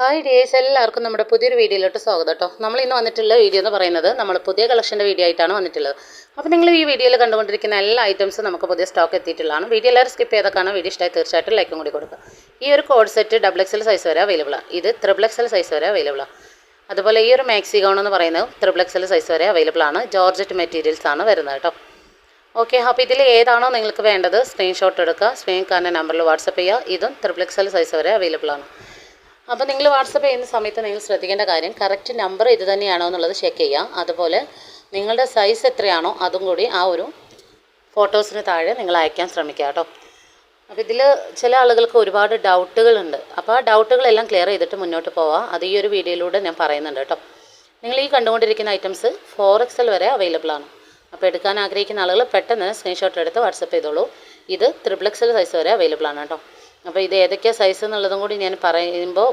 Hi dears എല്ലാവർക്കും നമ്മുടെ പുതിയൊരു വീഡിയോയിലോട്ട് സ്വാഗതം കേട്ടോ. നമ്മൾ ഇന്ന് വന്നിട്ടുള്ള വീഡിയോ എന്ന് പറയുന്നത് നമ്മൾ പുതിയ കളക്ഷന്റെ വീഡിയോ ആയിട്ടാണ് വന്നിട്ടുള്ളത്. അപ്പോൾ നിങ്ങൾ ഈ വീഡിയോയിൽ കണ്ടുകൊണ്ടിരിക്കുന്ന എല്ലാ ഐറ്റംസും നമുക്ക് പുതിയ സ്റ്റോക്ക് എത്തിയിട്ടുള്ളതാണ്. വീഡിയോ എല്ലാവരും സ്കിപ്പ് ചെയ്തൊക്കെയാണ് വീഡിയോ ഇഷ്ടമായി തീർച്ചയായിട്ടും ലൈക്കും കൂടി കൊടുക്കുക. ഈ ഒരു coord set double XL size വരെ അവൈലബിൾ ആണ് ഇത് ത്രിബിൾ എക്സൽ സൈസ് വരെ അവൈലബിൾ ആണ് അതുപോലെ ഈ ഒരു മാക്സി ഗൗൺ എന്ന് പറയുന്നത് ത്രിബിൾ എക്സൽ സൈസ് വരെ അവൈലബിൾ ആണ്. ജോർജറ്റ് മെറ്റീരിയൽസ് ആണ് വരുന്നത് കേട്ടോ. ഓക്കെ അപ്പോൾ ഇതിൽ ഏതാണോ നിങ്ങൾക്ക് വേണ്ടത് സ്ക്രീൻഷോട്ട് എടുക്കുക. സ്ക്രീൻ കാണുന്ന നമ്പറിൽ വാട്സപ്പ് ചെയ്യുക. ഇതും ത്രിബിൾ എക്സൽ സൈസ് വരെ അവൈലബിൾ ആണ്. അപ്പോൾ നിങ്ങൾ വാട്സപ്പ് ചെയ്യുന്ന സമയത്ത് നിങ്ങൾ ശ്രദ്ധിക്കേണ്ട കാര്യം കറക്റ്റ് നമ്പർ ഇത് തന്നെയാണോ എന്നുള്ളത് ചെക്ക് ചെയ്യുക അതുപോലെ നിങ്ങളുടെ സൈസ് എത്രയാണോ അതും കൂടി ആ ഒരു ഫോട്ടോസിന് താഴെ നിങ്ങൾ അയക്കാൻ ശ്രമിക്കുക കേട്ടോ. അപ്പോൾ ഇതിൽ ചില ആളുകൾക്ക് ഒരുപാട് ഡൗട്ടുകളുണ്ട് അപ്പോൾ ആ ഡൗട്ടുകളെല്ലാം ക്ലിയർ ചെയ്തിട്ട് മുന്നോട്ട് പോവാം. അത് ഈ ഒരു വീഡിയോയിലൂടെ ഞാൻ പറയുന്നുണ്ട് കേട്ടോ. നിങ്ങൾ ഈ കണ്ടുകൊണ്ടിരിക്കുന്ന ഐറ്റംസ് ഫോർ എക്സൽ വരെ അവൈലബിൾ ആണ്. അപ്പോൾ എടുക്കാൻ ആഗ്രഹിക്കുന്ന ആളുകൾ പെട്ടെന്ന് സ്ക്രീൻഷോട്ട് എടുത്ത് വാട്സപ്പ് ചെയ്തോളൂ. ഇത് ത്രിപ്ലക്സൽ സൈസ് വരെ അവൈലബിൾ ആണ് കേട്ടോ. അപ്പോൾ ഇത് ഏതൊക്കെയാണ് സൈസ് എന്നുള്ളതും കൂടി ഞാൻ പറയുമ്പോൾ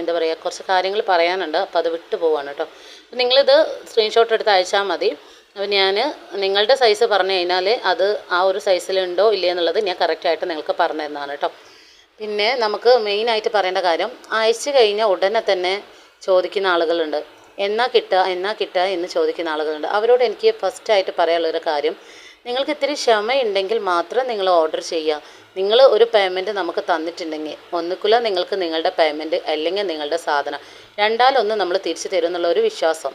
എന്താ പറയുക കുറച്ച് കാര്യങ്ങൾ പറയാനുണ്ട്. അപ്പോൾ അത് വിട്ടു പോവാണ് കേട്ടോ. അപ്പോൾ നിങ്ങളിത് സ്ക്രീൻഷോട്ട് എടുത്ത് അയച്ചാൽ മതി. അപ്പോൾ ഞാൻ നിങ്ങളുടെ സൈസ് പറഞ്ഞു കഴിഞ്ഞാൽ അത് ആ ഒരു സൈസിലുണ്ടോ ഇല്ലേ എന്നുള്ളത് ഞാൻ കറക്റ്റായിട്ട് നിങ്ങൾക്ക് പറഞ്ഞു തന്നതാണ് കേട്ടോ. പിന്നെ നമുക്ക് മെയിനായിട്ട് പറയേണ്ട കാര്യം അയച്ചു കഴിഞ്ഞാൽ ഉടനെ തന്നെ ചോദിക്കുന്ന ആളുകളുണ്ട്. എന്നാ കിട്ടുക എന്നാ കിട്ടുക എന്ന് ചോദിക്കുന്ന ആളുകളുണ്ട്. അവരോട് എനിക്ക് ഫസ്റ്റായിട്ട് പറയാനുള്ളൊരു കാര്യം നിങ്ങൾക്ക് ഇത്തിരി ക്ഷമയുണ്ടെങ്കിൽ മാത്രം നിങ്ങൾ ഓർഡർ ചെയ്യുക. നിങ്ങൾ ഒരു പേയ്മെന്റ് നമുക്ക് തന്നിട്ടുണ്ടെങ്കിൽ ഒന്നുകിൽ നിങ്ങൾക്ക് നിങ്ങളുടെ പേയ്മെന്റ് അല്ലെങ്കിൽ നിങ്ങളുടെ സാധനം. രണ്ടാലൊന്ന് നമ്മൾ തിരിച്ചു തരും എന്നുള്ള ഒരു വിശ്വാസം.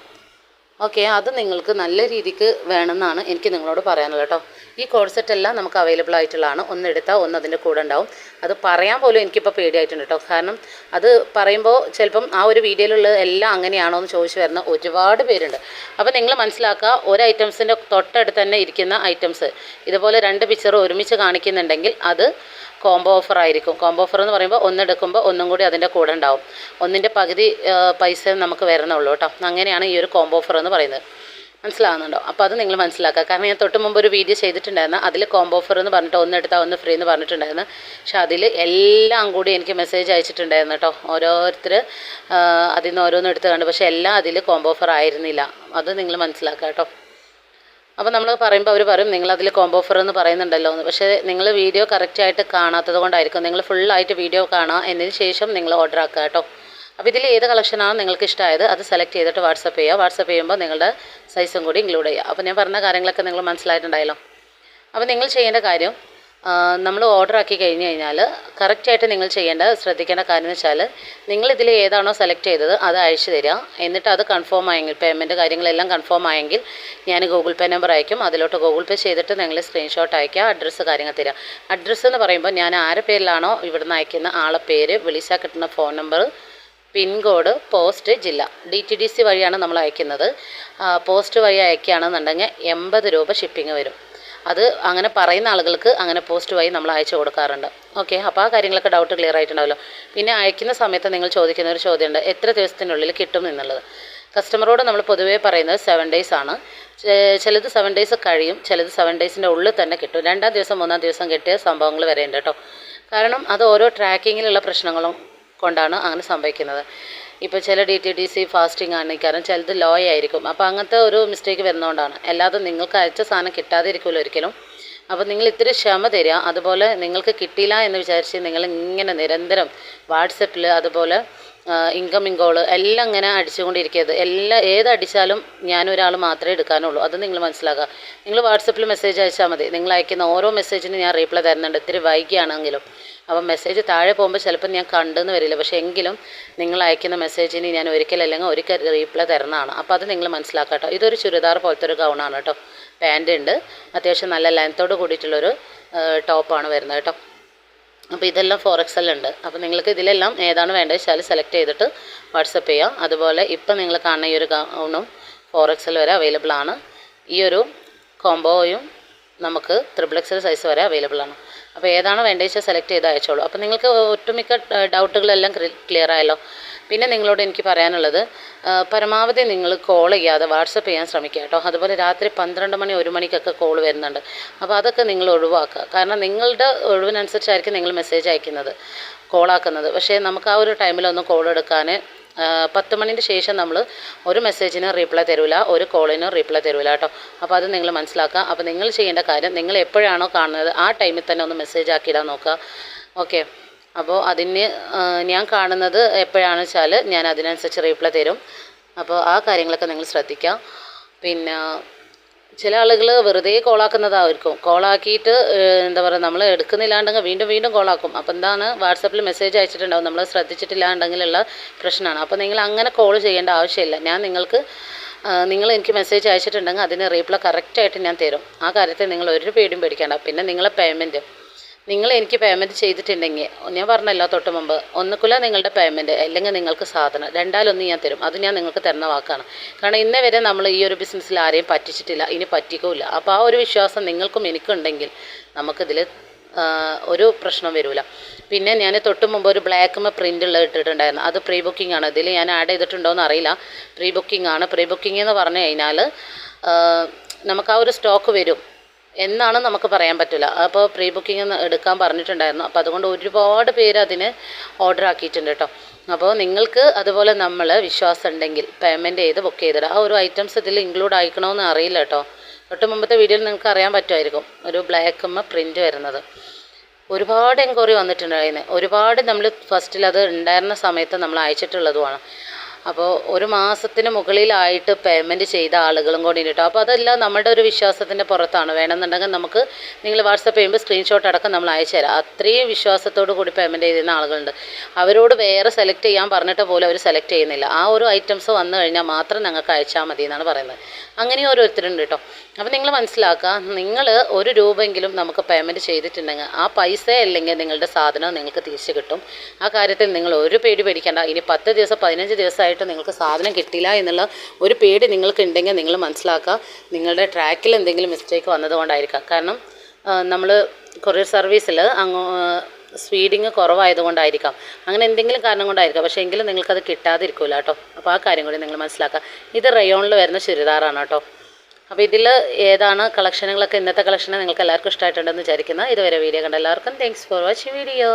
ഓക്കെ അത് നിങ്ങൾക്ക് നല്ല രീതിക്ക് വേണമെന്നാണ് എനിക്ക് നിങ്ങളോട് പറയാനുള്ളത് കേട്ടോ. ഈ കോഴ്സെറ്റ് എല്ലാം നമുക്ക് അവൈലബിൾ ആയിട്ടുള്ളതാണ്. ഒന്നെടുത്താൽ ഒന്ന് അതിന്റെ കൂടെ ഉണ്ടാവും. അത് പറയാൻ പോലും എനിക്കിപ്പോൾ പേടിയായിട്ടുണ്ട് കേട്ടോ. കാരണം അത് പറയുമ്പോൾ ചിലപ്പം ആ ഒരു വീഡിയോയിലുള്ള എല്ലാം അങ്ങനെയാണോ എന്ന് ചോദിച്ചു വരുന്ന ഒരുപാട് പേരുണ്ട്. അപ്പോൾ നിങ്ങൾ മനസ്സിലാക്കുക ഒരു ഐറ്റംസിന്റെ തൊട്ടടുത്ത് തന്നെ ഇരിക്കുന്ന ഐറ്റംസ് ഇതുപോലെ രണ്ട് പിക്ചർ ഒരുമിച്ച് കാണിക്കുന്നുണ്ടെങ്കിൽ അത് കോംബോ ഓഫർ ആയിരിക്കും. കോംബോ ഓഫർ എന്ന് പറയുമ്പോൾ ഒന്നെടുക്കുമ്പോൾ ഒന്നും കൂടി അതിന്റെ കൂടെ ഉണ്ടാവും. ഒന്നിന്റെ പകുതി പൈസ നമുക്ക് വരുന്നുള്ളൂ കേട്ടോ. അങ്ങനെയാണ് ഈ ഒരു കോംബോ ഓഫർ എന്ന് പറയുന്നത്. മനസ്സിലാകുന്നുണ്ടോ അപ്പോൾ അത് നിങ്ങൾ മനസ്സിലാക്കുക. കാരണം ഞാൻ തൊട്ട് മുമ്പ് ഒരു വീഡിയോ ചെയ്തിട്ടുണ്ടായിരുന്നു. അതിൽ കോംബോ ഓഫർ എന്ന് പറഞ്ഞിട്ട് ഒന്ന് എടുത്താൽ ഒന്ന് ഫ്രീ എന്ന് പറഞ്ഞിട്ടുണ്ടായിരുന്നു. പക്ഷേ അതിൽ എല്ലാം കൂടി എനിക്ക് മെസ്സേജ് അയച്ചിട്ടുണ്ടായിരുന്നു കേട്ടോ. ഓരോരുത്തർ അതിൽ നിന്ന് ഓരോന്നും എടുത്ത് കണ്ടു. പക്ഷേ എല്ലാം അതിൽ കോംബോ ഓഫർ ആയിരുന്നില്ല. അത് നിങ്ങൾ മനസ്സിലാക്കുക കേട്ടോ. അപ്പോൾ നമ്മൾ പറയുമ്പോൾ അവർ പറയും നിങ്ങളതിൽ കോംബോ ഓഫർ എന്ന് പറയുന്നുണ്ടല്ലോ എന്ന്. പക്ഷേ നിങ്ങൾ വീഡിയോ കറക്റ്റായിട്ട് കാണാത്തത് കൊണ്ടായിരിക്കും. നിങ്ങൾ ഫുള്ളായിട്ട് വീഡിയോ കാണുക എന്നതിന് ശേഷം നിങ്ങൾ ഓർഡർ ആക്കുക കേട്ടോ. അപ്പോൾ ഇതിൽ ഏത് കളക്ഷനാണ് നിങ്ങൾക്ക് ഇഷ്ടമായത് അത് സെലക്ട് ചെയ്തിട്ട് വാട്സപ്പ് ചെയ്യുക വാട്സപ്പ് ചെയ്യുമ്പോൾ നിങ്ങളുടെ സൈസും കൂടി ഇൻക്ലൂഡ് ചെയ്യുക അപ്പോൾ ഞാൻ പറഞ്ഞ കാര്യങ്ങളൊക്കെ നിങ്ങൾ മനസ്സിലായിട്ടുണ്ടായല്ലോ. അപ്പോൾ നിങ്ങൾ ചെയ്യേണ്ട കാര്യം നമ്മൾ ഓർഡർ ആക്കി കഴിഞ്ഞ് കഴിഞ്ഞാൽ കറക്റ്റായിട്ട് നിങ്ങൾ ചെയ്യേണ്ട ശ്രദ്ധിക്കേണ്ട കാര്യം വെച്ചാൽ നിങ്ങൾ ഇതിൽ ഏതാണോ സെലക്ട് ചെയ്തത് അത് അയച്ചു തരിക. എന്നിട്ട് അത് കൺഫേം ആയെങ്കിൽ പേയ്മെന്റ് കാര്യങ്ങളെല്ലാം കൺഫേം ആയെങ്കിൽ ഞാൻ ഗൂഗിൾ പേ നമ്പർ അയക്കും. അതിലോട്ട് ഗൂഗിൾ പേ ചെയ്തിട്ട് നിങ്ങൾ സ്ക്രീൻഷോട്ട് അയക്കുക അഡ്രസ്സ് കാര്യങ്ങൾ തരിക. അഡ്രസ്സ് എന്ന് പറയുമ്പോൾ ഞാൻ ആരെ പേരിലാണോ ഇവിടുന്ന് അയക്കുന്ന ആളെ പേര് വിളിച്ചാൽ കിട്ടുന്ന ഫോൺ നമ്പർ പിൻകോഡ് പോസ്റ്റ് ജില്ല. ഡി ടി ഡി സി വഴിയാണ് നമ്മൾ അയക്കുന്നത്. പോസ്റ്റ് വഴി അയക്കുകയാണെന്നുണ്ടെങ്കിൽ എൺപത് രൂപ ഷിപ്പിംഗ് വരും. അത് അങ്ങനെ പറയുന്ന ആളുകൾക്ക് അങ്ങനെ പോസ്റ്റ് വഴി നമ്മൾ അയച്ചു കൊടുക്കാറുണ്ട്. ഓക്കെ അപ്പോൾ ആ കാര്യങ്ങളൊക്കെ ഡൗട്ട് ക്ലിയർ ആയിട്ടുണ്ടാവല്ലോ. പിന്നെ അയക്കുന്ന സമയത്ത് നിങ്ങൾ ചോദിക്കുന്ന ഒരു ചോദ്യമുണ്ട്. എത്ര ദിവസത്തിനുള്ളിൽ കിട്ടും എന്നുള്ളത്? കസ്റ്റമറോട് നമ്മൾ പൊതുവേ പറയുന്നത് സെവൻ ഡേയ്സ് ആണ്. ചിലത് സെവൻ ഡേയ്സ് കഴിയും ചിലത് സെവൻ ഡേയ്സിന്റെ ഉള്ളിൽ തന്നെ കിട്ടും. രണ്ടാം ദിവസം മൂന്നാം ദിവസം കിട്ടിയ സംഭവങ്ങൾ വരെയുണ്ട് കേട്ടോ. കാരണം അത് ഓരോ ട്രാക്കിങ്ങിലുള്ള പ്രശ്നങ്ങളും കൊണ്ടാണ് അങ്ങനെ സംഭവിക്കുന്നത്. ഇപ്പോൾ ചില D T D C fasting കാരണം ചിലത് ലോ ആയിരിക്കും. അപ്പോൾ അങ്ങനത്തെ ഒരു മിസ്റ്റേക്ക് വരുന്നതുകൊണ്ടാണ് അല്ലാതെ നിങ്ങൾക്ക് അയച്ച സാധനം കിട്ടാതിരിക്കുമല്ലോ ഒരിക്കലും. അപ്പോൾ നിങ്ങൾ ഇത്തിരി ക്ഷമ തരിക. അതുപോലെ നിങ്ങൾക്ക് കിട്ടിയില്ല എന്ന് വിചാരിച്ച് നിങ്ങൾ ഇങ്ങനെ നിരന്തരം വാട്സപ്പിൽ അതുപോലെ ഇൻകമിങ് കോൾ എല്ലാം ഇങ്ങനെ അടിച്ചുകൊണ്ടിരിക്കരുത്. എല്ലാം ഏതടിച്ചാലും ഞാനൊരാൾ മാത്രമേ എടുക്കാനുള്ളൂ. അത് നിങ്ങൾ മനസ്സിലാക്കുക. നിങ്ങൾ വാട്സപ്പിൽ മെസ്സേജ് അയച്ചാൽ മതി. നിങ്ങൾ അയക്കുന്ന ഓരോ മെസ്സേജിനും ഞാൻ റീപ്ലൈ തരുന്നുണ്ട്. ഇത്തിരി വൈകിയാണെങ്കിലും. അപ്പം മെസ്സേജ് താഴെ പോകുമ്പോൾ ചിലപ്പോൾ ഞാൻ കണ്ടെന്ന് വരില്ല. പക്ഷേ എങ്കിലും നിങ്ങൾ അയക്കുന്ന മെസ്സേജിന് ഞാൻ ഒരിക്കലല്ലെങ്കിൽ ഒരിക്കൽ റീപ്ലൈ തരുന്നതാണ്. അപ്പോൾ അത് നിങ്ങൾ മനസ്സിലാക്കാം ഇതൊരു ചുരിദാർ പോലത്തെ ഒരു ഗൗണാണ് കേട്ടോ. പാന്റ് ഉണ്ട്. അത്യാവശ്യം നല്ല ലെങ്ത്തോട് കൂടിയിട്ടുള്ളൊരു ടോപ്പാണ് വരുന്നത് കേട്ടോ. അപ്പോൾ ഇതെല്ലാം ഫോർ എക്സൽ ഉണ്ട്. അപ്പോൾ നിങ്ങൾക്ക് ഇതിലെല്ലാം ഏതാണ് വേണ്ടത് വെച്ചാൽ സെലക്ട് ചെയ്തിട്ട് വാട്സപ്പ് ചെയ്യാം. അതുപോലെ ഇപ്പം നിങ്ങൾ കാണുന്ന ഈ ഒരു ഗൗണും ഫോർ വരെ അവൈലബിൾ ആണ്. ഈ ഒരു കോംബോയും നമുക്ക് ത്രിബിൾ എക്സൽ സൈസ് വരെ അവൈലബിൾ ആണ്. അപ്പോൾ ഏതാണോ വേണ്ടത് വെച്ചാൽ സെലക്ട് ചെയ്ത് അയച്ചോളൂ. അപ്പോൾ നിങ്ങൾക്ക് ഒട്ടുമിക്ക ഡൗട്ടുകളെല്ലാം ക്ലിയർ ആയല്ലോ. പിന്നെ നിങ്ങളോട് എനിക്ക് പറയാനുള്ളത് പരമാവധി നിങ്ങൾ കോൾ ചെയ്യാതെ വാട്സപ്പ് ചെയ്യാൻ ശ്രമിക്കുക കേട്ടോ. അതുപോലെ രാത്രി പന്ത്രണ്ട് മണി ഒരു മണിക്കൊക്കെ കോൾ വരുന്നുണ്ട്. അപ്പോൾ അതൊക്കെ നിങ്ങൾ ഒഴിവാക്കുക. കാരണം നിങ്ങളുടെ ഒഴിവിനനുസരിച്ചായിരിക്കും നിങ്ങൾ മെസ്സേജ് അയക്കുന്നത് കോളാക്കുന്നത് പക്ഷേ നമുക്ക് ആ ഒരു ടൈമിലൊന്നും കോൾ എടുക്കാൻ പത്ത് മണിന്റെ ശേഷം നമ്മൾ ഒരു മെസ്സേജിന് റീപ്ലൈ തരില്ല ഒരു കോളിനും റീപ്ലൈ തരില്ല കേട്ടോ. അപ്പോൾ അത് നിങ്ങൾ മനസ്സിലാക്കുക. അപ്പോൾ നിങ്ങൾ ചെയ്യേണ്ട കാര്യം നിങ്ങൾ എപ്പോഴാണോ കാണുന്നത് ആ ടൈമിൽ തന്നെ ഒന്ന് മെസ്സേജ് ആക്കിയിടാൻ നോക്കുക. ഓക്കെ അപ്പോൾ അതിന് ഞാൻ കാണുന്നത് എപ്പോഴാണെന്ന് വെച്ചാൽ ഞാൻ അതിനനുസരിച്ച് റീപ്ലൈ തരും. അപ്പോൾ ആ കാര്യങ്ങളൊക്കെ നിങ്ങൾ ശ്രദ്ധിക്കുക. പിന്നെ ചില ആളുകൾ വെറുതെ കോളാക്കുന്നതായിരിക്കും. കോളാക്കിയിട്ട് എന്താ പറയുക നമ്മൾ എടുക്കുന്നില്ലാണ്ടെങ്കിൽ വീണ്ടും വീണ്ടും കോളാക്കും. അപ്പോൾ എന്താണ് വാട്സപ്പിൽ മെസ്സേജ് അയച്ചിട്ടുണ്ടാവും. നമ്മൾ ശ്രദ്ധിച്ചിട്ടില്ലാണ്ടെങ്കിലുള്ള പ്രശ്നമാണ് അപ്പോൾ നിങ്ങൾ അങ്ങനെ കോൾ ചെയ്യേണ്ട ആവശ്യമില്ല. ഞാൻ നിങ്ങൾക്ക് നിങ്ങൾ എനിക്ക് മെസ്സേജ് അയച്ചിട്ടുണ്ടെങ്കിൽ അതിന് റീപ്ലൈ കറക്റ്റായിട്ട് ഞാൻ തരും. ആ കാര്യത്തിൽ നിങ്ങൾ ഒരു പേടിയും പേടിക്കേണ്ട. പിന്നെ നിങ്ങളെ പേയ്മെന്റ് നിങ്ങൾ എനിക്ക് പേയ്മെന്റ് ചെയ്തിട്ടുണ്ടെങ്കിൽ ഞാൻ പറഞ്ഞല്ലോ തൊട്ട് മുമ്പ് ഒന്നുകുല നിങ്ങളുടെ പേയ്മെന്റ് അല്ലെങ്കിൽ നിങ്ങൾക്ക് സാധനം രണ്ടാലൊന്ന് ഞാൻ തരും. അത് ഞാൻ നിങ്ങൾക്ക് തരുന്ന വാക്കാണ്. കാരണം ഇന്നേ വരെ നമ്മൾ ഈ ഒരു ബിസിനസ്സിൽ ആരെയും പറ്റിച്ചിട്ടില്ല ഇനി പറ്റിക്കില്ല. അപ്പോൾ ആ ഒരു വിശ്വാസം നിങ്ങൾക്കും എനിക്കുണ്ടെങ്കിൽ നമുക്കിതിൽ ഒരു പ്രശ്നം വരില്ല പിന്നെ ഞാൻ തൊട്ട് മുമ്പ് ഒരു ബ്ലാക്ക് പ്രിന്റ് ഉള്ള ഇട്ടിട്ടുണ്ടായിരുന്നു. അത് പ്രീ ബുക്കിംഗ് ആണ്. ഇതിൽ ഞാൻ ആഡ് ചെയ്തിട്ടുണ്ടോ എന്ന് അറിയില്ല. പ്രീ ബുക്കിംഗ് ആണ്. പ്രീ ബുക്കിംഗ് എന്ന് പറഞ്ഞു കഴിഞ്ഞാൽ നമുക്ക് ആ ഒരു സ്റ്റോക്ക് വരും. എന്നാണ് നമുക്ക് പറയാൻ പറ്റില്ല. അപ്പോൾ പ്രീ ബുക്കിംഗ് എടുക്കാൻ പറഞ്ഞിട്ടുണ്ടായിരുന്നു. അപ്പോൾ അതുകൊണ്ട് ഒരുപാട് പേര് അതിന് ഓർഡർ ആക്കിയിട്ടുണ്ട് കേട്ടോ. അപ്പോൾ നിങ്ങൾക്ക് അതുപോലെ നമ്മൾ വിശ്വാസം ഉണ്ടെങ്കിൽ പേയ്മെന്റ് ചെയ്ത് ബുക്ക് ചെയ്തിടുക ആ ഒരു ഐറ്റംസ് ഇതിൽ ഇൻക്ലൂഡ് ആയിക്കണമെന്ന് അറിയില്ല കേട്ടോ. തൊട്ട് മുമ്പത്തെ വീഡിയോയിൽ നിങ്ങൾക്ക് അറിയാൻ പറ്റുമായിരിക്കും. ഒരു ബ്ലാക്കുമ്മ പ്രിന്റ് വരുന്നത്. ഒരുപാട് എൻക്വയറി വന്നിട്ടുണ്ടായിരുന്നു. ഒരുപാട് നമ്മൾ ഫസ്റ്റിൽ അത് ഉണ്ടായിരുന്ന സമയത്ത് നമ്മൾ അയച്ചിട്ടുള്ളതുമാണ്. അപ്പോൾ ഒരു മാസത്തിന് മുകളിലായിട്ട് പേയ്മെന്റ് ചെയ്ത ആളുകളും കൂടി കേട്ടോ. അപ്പോൾ അതെല്ലാം നമ്മുടെ ഒരു വിശ്വാസത്തിന്റെ പുറത്താണ്. വേണമെന്നുണ്ടെങ്കിൽ നമുക്ക് നിങ്ങൾ വാട്സപ്പ് ചെയ്യുമ്പോൾ സ്ക്രീൻഷോട്ട് അടക്കം നമ്മൾ അയച്ചു തരാം. അത്രയും വിശ്വാസത്തോടു കൂടി പേയ്മെന്റ് ചെയ്തിരുന്ന ആളുകളുണ്ട്. അവരോട് വേറെ സെലക്ട് ചെയ്യാൻ പറഞ്ഞിട്ട് പോലും അവർ സെലക്ട് ചെയ്യുന്നില്ല. ആ ഒരു ഐറ്റംസ് വന്നു കഴിഞ്ഞാൽ മാത്രം ഞങ്ങൾക്ക് അയച്ചാൽ മതി എന്നാണ് പറയുന്നത്. അങ്ങനെ ഓരോരുത്തരുണ്ട് കേട്ടോ. അപ്പോൾ നിങ്ങൾ മനസ്സിലാക്കുക നിങ്ങൾ ഒരു രൂപയെങ്കിലും നമുക്ക് പേയ്മെന്റ് ചെയ്തിട്ടുണ്ടെങ്കിൽ ആ പൈസ അല്ലെങ്കിൽ നിങ്ങളുടെ സാധനം നിങ്ങൾക്ക് തിരിച്ചു കിട്ടും. ആ കാര്യത്തിൽ നിങ്ങൾ ഒരു പേടി പേടിക്കേണ്ട. ഇനി പത്ത് ദിവസം പതിനഞ്ച് ദിവസമായിട്ട് നിങ്ങൾക്ക് സാധനം കിട്ടില്ല എന്നുള്ള ഒരു പേടി നിങ്ങൾക്ക് ഉണ്ടെങ്കിൽ നിങ്ങൾ മനസ്സിലാക്കുക. നിങ്ങളുടെ ട്രാക്കിൽ എന്തെങ്കിലും മിസ്റ്റേക്ക് വന്നതുകൊണ്ടായിരിക്കാം. കാരണം നമ്മൾ കൊറിയർ സർവീസിൽ അങ്ങ് സ്പീഡിങ് കുറവായതുകൊണ്ടായിരിക്കാം. അങ്ങനെ എന്തെങ്കിലും കാരണം കൊണ്ടായിരിക്കാം. പക്ഷേ എങ്കിലും നിങ്ങൾക്കത് കിട്ടാതിരിക്കില്ല കേട്ടോ. അപ്പോൾ ആ കാര്യം കൂടി നിങ്ങൾ മനസ്സിലാക്കുക. ഇത് റയോണിൽ വരുന്ന ചുരിദാറാണ് കേട്ടോ. അപ്പോൾ ഇതിൽ ഏതാണ് കളക്ഷനുകളൊക്കെ ഇന്നത്തെ കളക്ഷൻ നിങ്ങൾക്ക് എല്ലാവർക്കും ഇഷ്ടമായിട്ടുണ്ടെന്ന് വിചാരിക്കുന്നത് ഇതുവരെ വീഡിയോ കണ്ട എല്ലാവർക്കും താങ്ക്സ് ഫോർ വാച്ചിങ് വീഡിയോ